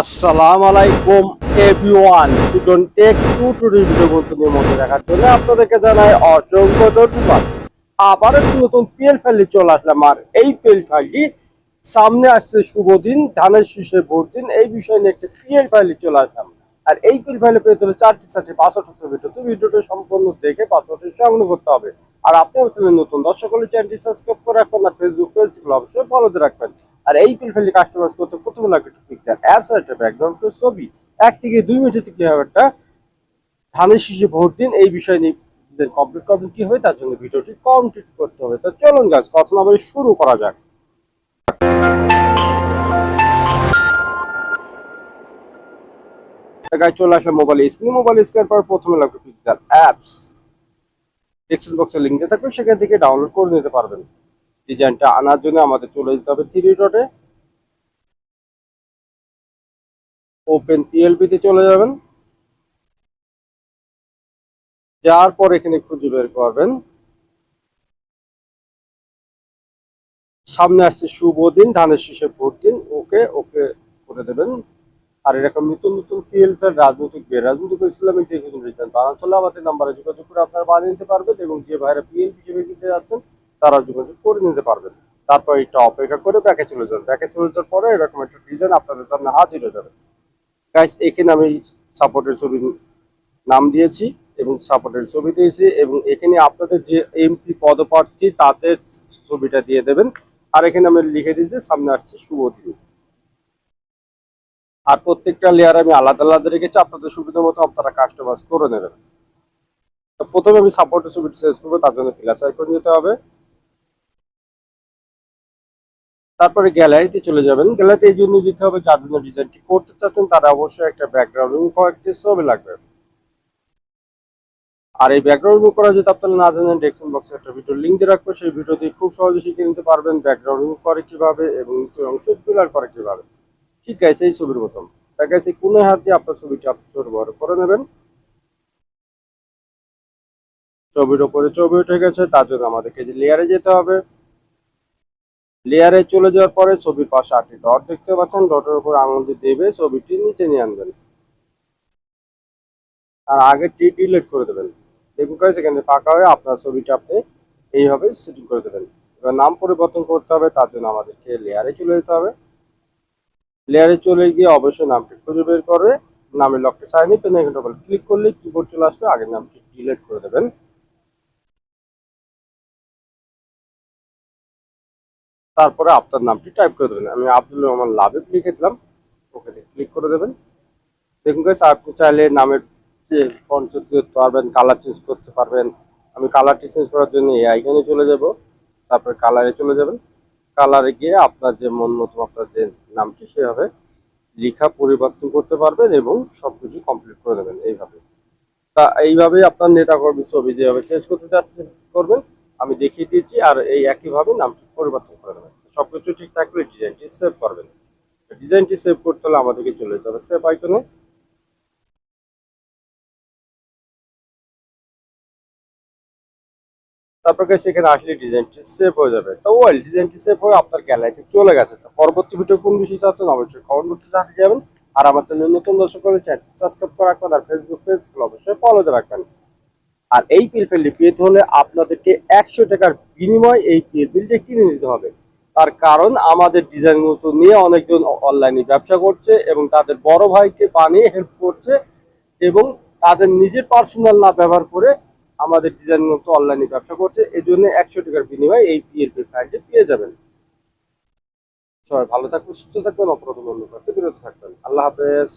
আসসালামু আলাইকুম everyone Sujan tech টু টু ভিডিও নিয়ে মধ্যে দেখার জন্য আপনাদেরকে জানাই অসংখ্য ধন্যবাদ। আবার একটি নতুন পিএল ফাইলে চলে আসলাম, আর এই পিএল ফাইলটি সামনে আসছে, শুভ দিন, ধানের শীষে ভোট দিন। এই বিষয় নিয়ে একটা পিএল ফাইলে চলে আসলাম। আর এই পিএল ফাইলে পেতে হলে চারটি চারটি পাসওয়ার্ড আছে ভিডিও তো ভিডিওটা সম্পূর্ণ দেখে পাসওয়ার্ডটি সংগ্রহ করতে হবে। আর আপনি হচ্ছেন নতুন, দর্শক হলে চ্যানেলটি সাবস্ক্রাইব করে রাখবেন, আর ফেসবুক পেজগুলো অবশ্যই ফলোতে রাখবেন। আর এই পিলফেলি কাস্টমাইজ করতে একটা পিকচার অ্যাপস একটা ব্যাকগ্রাউন্ড ছবি। এক থেকে দুই মিনিটে কি হবে একটা ধানের শিশু ভোট দিন এই বিষয় নিয়ে কমপ্লিট করবেন। কি হয়? তার জন্য ভিডিওটি কমপ্লিট করতে হবে। তো চলুন গাছ কথা না শুরু করা যাক। চলে আসলে মোবাইল স্ক্রিন মোবাইল স্ক্রিন পর প্রথমে লাগবে পিকচার অ্যাপস টেক্সট বক্সের লিঙ্ক থাকবে, সেখান থেকে ডাউনলোড করে নিতে পারবেন। ডিজাইনটা আনার জন্য আমাদের চলে যেতে হবে থ্রি ডটে। ওপেন পিএলপি তে চলে যাবেন। যাওয়ার পর এখানে খুঁজে বের করবেন। সামনে আসছে শুভ দিন ধানের শীষে ভোট দিন ওকে ওকে করে দেবেন। আর এরকম নতুন নতুন পিএলপি রাজনৈতিক বে রাজনৈতিক ইসলামিক যে কোনো রিটার্ন বানাতে হলে আমাদের নাম্বারে যোগাযোগ করে আপনারা বানিয়ে নিতে পারবেন এবং যে ভাইরা পিএলপি হিসেবে কিনতে যাচ্ছেন তারা যোগাযোগ করে নিতে পারবেন। তারপর এটা অপেক্ষা করে ব্যাকে চলে যাবেন ব্যাকে চলে যাওয়ার পরে এরকম একটা ডিজাইন আপনাদের সামনে হাজির হয়ে যাবে। গাইস এখানে আমি সাপোর্টের ছবি নাম দিয়েছি এবং সাপোর্টের ছবি দিয়েছি এবং এখানে আপনাদের যে এমপি পদপ্রার্থী, তাদের ছবিটা দিয়ে দেবেন। আর এখানে আমি লিখে দিয়েছি, সামনে আসছে শুভ দিন। আর প্রত্যেকটা লেয়ার আমি আলাদা আলাদা রেখেছি, আপনাদের সুবিধা মতো আপনারা কাস্টমাইজ করে নেবেন। প্রথমে আমি সাপোর্টের ছবিটি চেঞ্জ করব, তার জন্য প্লাস আইকন যেতে হবে। তারপরে গ্যালারিতে চলে যাবেন। গ্যালারিতে এই জন্য যেতে হবে, যার জন্য ডিজাইনটি করতে চাচ্ছেন, তারা অবশ্যই একটা ব্যাকগ্রাউন্ড এবং কয়েকটি ছবি লাগবে। আর এই ব্যাকগ্রাউন্ড রিমুভ করা যেতে আপনারা না জানেন ডেসক্রিপশন বক্সে একটা ভিডিও লিঙ্ক দিয়ে রাখব। সেই ভিডিও দিয়ে খুব সহজে শিখে নিতে পারবেন ব্যাকগ্রাউন্ড রিমুভ করে কীভাবে এবং নিচের অংশ ব্লার করে কীভাবে। ঠিক আছে, এই ছবির মতন। তার কাছে কোনো হাত দিয়ে আপনার ছবিটি আপনি ছোট বড় করে নেবেন। ছবির ওপরে ছবি উঠে গেছে, তার জন্য আমাদেরকে যে লেয়ারে যেতে হবে। লেয়ারে চলে যাওয়ার পরে ছবির পাশে আটটি ডট দেখতে পাচ্ছেন। ডটের উপর আঙুল দিয়ে দেবে, ছবিটি নিচে নিয়ে আনবেন। আর আগে টি ডিলিট করে দেবেন। দেখুন কাজ এখানে ফাঁকা হয়ে আপনার ছবিটা আপনি এইভাবে সেটিং করে দেবেন। এবার নাম পরিবর্তন করতে হবে, তার জন্য আমাদেরকে লেয়ারে চলে যেতে হবে। লেয়ারে চলে গিয়ে অবশ্যই নামটি খুঁজে বের করে, নামের লকটি সাইন পেন এখানে ক্লিক করলে কিবোর্ড চলে আসবে, আগের নামটি ডিলিট করে দেবেন। তারপরে আপনার নামটি টাইপ করে দেবেন। আমি আব্দুল রহমান লাভে লিখে দিলাম। ওকে ক্লিক করে দেবেন। দেখুন গাইস আপনি চাইলে নামের যে ফন্ট চেঞ্জ করতে পারবেন কালার চেঞ্জ করতে পারবেন। আমি কালারটি চেঞ্জ করার জন্য এই আইকনে চলে যাব। তারপরে কালারে চলে যাবেন। কালারে গিয়ে আপনার যে মন মতো আপনার যে নামটি সেভাবে লেখা পরিবর্তন করতে পারবেন এবং সব কিছু কমপ্লিট করে দেবেন। এইভাবে। তা এইভাবেই আপনার নেতা কর্মী ছবি যেভাবে চেঞ্জ করতে চাচ্ছেন, করবেন আমি দেখিয়ে দিয়েছি আর এই একইভাবে নামটি পরিবর্তন করে দেবেন। সবকিছু ঠিক থাকলে ডিজাইনটি সেভ করবেন। ডিজাইনটি সেভ করতে হলে আমাদেরকে চলে যেতে হবে সেভ আইকনে তারপর সেখানে আসলে ডিজাইনটি সেভ হয়ে যাবে। তো ওয়েল ডিজাইনটি সেভ হয়ে আপনার গ্যালারিতে চলে গেছে। তো পরবর্তী ভিডিও কোন বিষয় চাচ্ছেন অবশ্যই কমেন্ট করতে জানিয়ে যাবেন। আর আমার চ্যানেল নতুন দর্শক হলে চ্যানেলটি সাবস্ক্রাইব করে রাখবেন। আর ফেসবুক পেজগুলো অবশ্যই ফলোতে রাখবেন। আর এই পিলফিলটি পেতে হলে আপনাদেরকে একশো টাকার বিনিময় এই পিলফিলটি কিনে নিতে হবে। তার কারণ আমাদের ডিজাইন মতো নিয়ে অনেকজন অনলাইনে ব্যবসা করছে এবং তাদের বড় ভাইকে বানিয়ে হেল্প করছে এবং তাদের নিজের পার্সোনাল না ব্যবহার করে আমাদের ডিজাইন মতো অনলাইনে ব্যবসা করছে। এই জন্য একশো টাকার বিনিময়ে এই পিএলপি ফাইলটি পেয়ে যাবেন। সবাই ভালো থাকবেন সুস্থ থাকবেন অপরাধ বন্ধ বিরত থাকবেন আল্লাহ হাফেজ।